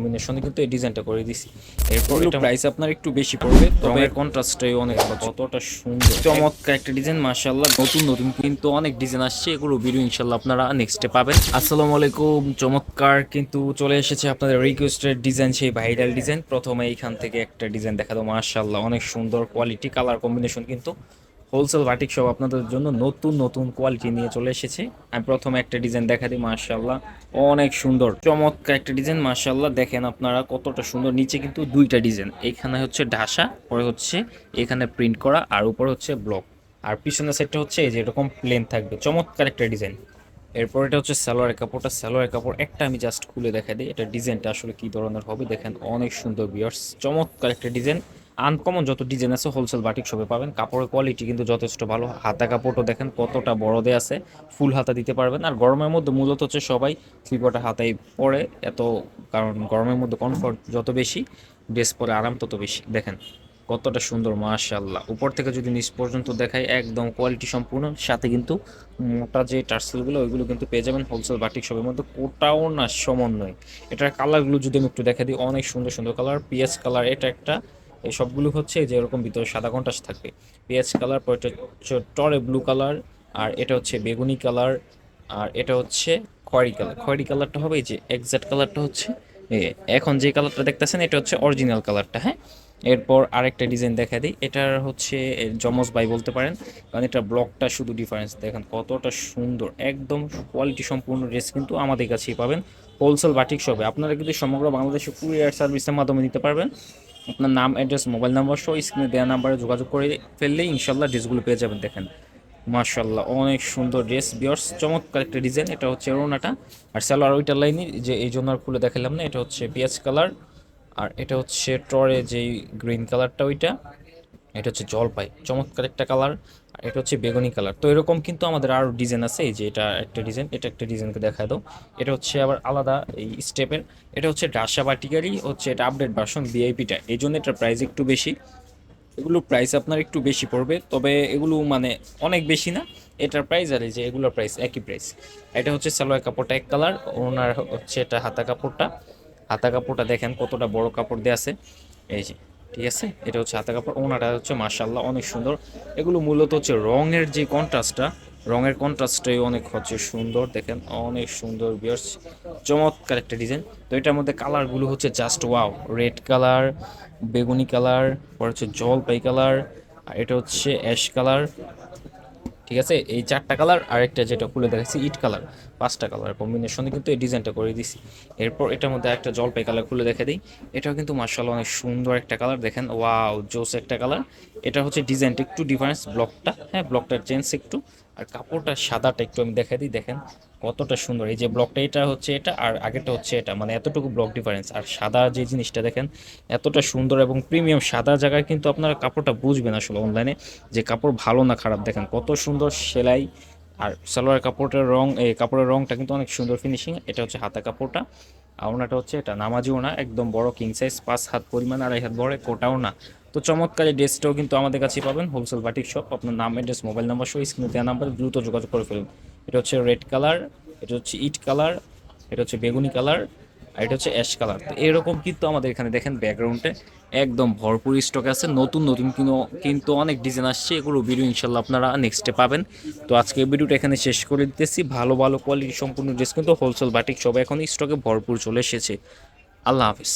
কম্বিনেশনে কিন্তু এই ডিজাইনটা করে দিছি। এরপর এটা প্রাইস আপনার একটু বেশি পড়বে তবে কন্ট্রাস্টটাই অনেক কতটা সুন্দর। চমৎকার একটা ডিজাইন মাশাআল্লাহ নতুন নতুন কিন্তু অনেক ডিজাইন আসছে এগুলো ভিডিও ইনশাআল্লাহ আপনারা নেক্সটে পাবেন। আসসালামু আলাইকুম চমৎকার কিন্তু চলে এসেছে আপনাদের রিকোয়েস্টেড ডিজাইন সেই ভাইরাল ডিজাইন প্রথমে এইখান থেকে একটা ডিজাইন দেখা দাও মাশাআল্লাহ অনেক সুন্দর কোয়ালিটি কালার কম্বিনেশন কিন্তু হোলসেল বাটিক সব আপনাদের জন্য নতুন নতুন কোয়ালিটি নিয়ে চলে এসেছে। আমি প্রথমে একটা ডিজাইন দেখা দিই, মাশাআল্লাহ। অনেক সুন্দর। চমৎকার একটা ডিজাইন মাশাআল্লাহ। দেখেন আপনারা কতটা সুন্দর। নিচে কিন্তু দুইটা ডিজাইন এখানে হচ্ছে ঢাসা, পরে হচ্ছে এখানে প্রিন্ট করা, আর উপরে হচ্ছে ব্লক আর পিছনের সাইডটা হচ্ছে এই যে এরকম প্লেন থাকবে। চমৎকার একটা ডিজাইন এরপর এটা হচ্ছে সালোয়ারের কাপড়টা। সালোয়ারের কাপড় একটা আমি জাস্ট খুলে দেখা দিই। এটা ডিজাইনটা আসলে কি ধরনের হবে? দেখেন অনেক সুন্দর বিয়ার্স চমৎকার একটা ডিজাইন আনকমন যত ডিজাইন আছে হোলসেল বাটিক শপে পাবেন। কাপড়ের কোয়ালিটি কিন্তু যথেষ্ট ভালো। হাতা কাপড়ও দেখেন কতটা বড় দেয়া আছে। ফুল হাতা দিতে পারবেন। আর গরমের মধ্যে মূলত হচ্ছে সবাই স্লিপারটা হাতাই পরে, এত কারণ গরমের মধ্যে কমফর্ট যত বেশি ড্রেস পরে আরাম তত বেশি। দেখেন কতটা সুন্দর, মাশাআল্লাহ। উপর থেকে যদি নিচ পর্যন্ত দেখাই, একদম কোয়ালিটি সম্পূর্ণ। সাথে কিন্তু মোটা যে টার্সেলগুলো, ওইগুলো কিন্তু পেয়ে যাবেন হোলসেল বাটিক শপের মধ্যে। কোটাও না সমন্বয়। এটার কালারগুলো যদি আমি একটু দেখা দিই, অনেক সুন্দর সুন্দর কালার পিএস কালার এটা একটা এই সবগুলো হচ্ছে যে এরকম ভিতরে সাদা কন্ট্রাস্ট থাকবে। পেয়াজ কালার পর হচ্ছে টরে ব্লু কালার, আর এটা হচ্ছে বেগুনি কালার, আর এটা হচ্ছে খয়েরি কালার। খয়েরি কালারটা হবে এই যে এক্সাক্ট কালারটা হচ্ছে এখন যে কালারটা দেখতেছেন, এটা হচ্ছে অরিজিনাল কালারটা হ্যাঁ? এরপর আরেকটা ডিজাইন দেখা দিই। এটার হচ্ছে এ, যমজ বাই বলতে পারেন। কারণ এটা ব্লকটা শুধু ডিফারেন্স দেখেন কতটা সুন্দর একদম কোয়ালিটি সম্পূর্ণ ড্রেস কিন্তু আমাদের কাছেই পাবেন হোলসেল বাটিক শপে আপনারা কিন্তু সমগ্র বাংলাদেশে কুরিয়ার সার্ভিসের মাধ্যমে নিতে পারবেন। আপনার নাম অ্যাড্রেস মোবাইল নাম্বার সহ স্ক্রিনে দেওয়া নাম্বারে যোগাযোগ করে ফেললেই ইনশাল্লাহ ড্রেসগুলো পেয়ে যাবেন দেখেন। মার্শাল্লাহ অনেক সুন্দর ড্রেস বিয়ার্স চমৎকার একটা ডিজাইন এটা হচ্ছে রোনাটা আর সালোয়ার ওইটার লাইনই যে এই জন্য আর খুলে দেখালাম না এটা হচ্ছে পেঁয়াজ কালার আর এটা হচ্ছে টরে যেই গ্রিন কালারটা ওইটা, এটা হচ্ছে জলপাই, চমৎকার একটা কালার, আর এটা হচ্ছে বেগুনি কালার। তো এরকম কিন্তু আমাদের আরও ডিজাইন আছে, এই যে এটা একটা ডিজাইন, এটা একটা ডিজাইনকে দেখা দাও। এটা হচ্ছে আবার আলাদা এই স্টেপের, এটা হচ্ছে ডাসা বাটিকারি, হচ্ছে এটা আপডেট ভার্সন ভিআইপিটা এই জন্য এটার প্রাইস একটু বেশি। এগুলো প্রাইস আপনার একটু বেশি পড়বে, তবে এগুলো মানে অনেক বেশি না, এটার প্রাইস আর এই যে এগুলোর প্রাইস একই প্রাইস এটা হচ্ছে সালোয়ার কাপড়টা এক কালার, ওনার হচ্ছে এটা হাতা কাপড়টা। হাতা কাপড়টা দেখেন কতটা বড় কাপড় দিয়ে আছে। এই যে, ঠিক আছে? এটা হচ্ছে হাতা কাপড়, ওনাটা হচ্ছে মার্শাল্লাহ অনেক সুন্দর। এগুলো মূলত হচ্ছে রঙের যে কন্ট্রাস্টটা রঙের কন্ট্রাস্টটাই অনেক হচ্ছে সুন্দর। দেখেন অনেক সুন্দর বিয়ার্স চমৎকার একটা ডিজাইন তো এটার মধ্যে কালারগুলো হচ্ছে জাস্ট ওয়াও রেড কালার বেগুনি কালার পর হচ্ছে জলপাই কালার আর এটা হচ্ছে অ্যাশ কালার ঠিক আছে? এই চারটা কালার আর একটা যেটা খুলে দেখাচ্ছি ইট কালার পাঁচটা কালার কম্বিনেশনে কিন্তু এই ডিজাইনটা করে দিছি। এরপর এটার মধ্যে একটা জলপাই কালার খুলে দেখা দিই। এটাও কিন্তু মার্শাল অনেক সুন্দর একটা কালার দেখেন ওয়াও জোস একটা কালার এটা হচ্ছে ডিজাইনটা একটু ডিফারেন্স ব্লকটা হ্যাঁ ব্লকটার চেঞ্জ একটু। আর কাপড়টা সাদাটা একটু আমি দেখা দিই, দেখেন কতটা সুন্দর। এই যে ব্লকটা এটা হচ্ছে এটা আর আগেরটা হচ্ছে এটা মানে এতটুকু ব্লক ডিফারেন্স আর সাদা যে জিনিসটা দেখেন, এতটা সুন্দর এবং প্রিমিয়াম সাদা জায়গায় কিন্তু আপনারা কাপড়টা বুঝবেন আসলে অনলাইনে যে কাপড় ভালো না খারাপ। দেখেন কত সুন্দর সেলাই আর সালোয়ার কাপড়টার রং এই কাপড়ের রংটা কিন্তু অনেক সুন্দর ফিনিশিং এটা হচ্ছে হাতা কাপড়টা, আর ওনাটা হচ্ছে এটা নামাজিও না একদম বড় কিং সাইজ পাঁচ হাত পরিমাণ, আড়াই হাত বড়, কোটাও না। তো চমৎকার এই ড্রেসটাও কিন্তু আমাদের কাছে পাবেন। হোলসেল বাটিক শপ আপনার নাম অ্যাড্রেস মোবাইল নাম্বার সহ স্ক্রিনে দেওয়া নাম্বার দ্রুত যোগাযোগ করে ফেলুন। এটা হচ্ছে রেড কালার এটা হচ্ছে ইট কালার এটা হচ্ছে বেগুনি কালার আর এটা হচ্ছে অ্যাশ কালার তো এরকম কিন্তু আমাদের এখানে দেখেন ব্যাকগ্রাউন্ডে একদম ভরপুর স্টক আছে। নতুন নতুন কিন্তু কিন্তু অনেক ডিজাইন আসছে, এগুলো ভিডিও ইনশাল্লাহ আপনারা নেক্সটে পাবেন। তো আজকে ভিডিওটা এখানে শেষ করে দিতেছি। ভালো ভালো কোয়ালিটি সম্পূর্ণ ড্রেস কিন্তু হোলসেল বাটিক সব এখন স্টকে ভরপুর চলে এসেছে। আল্লাহ হাফিজ।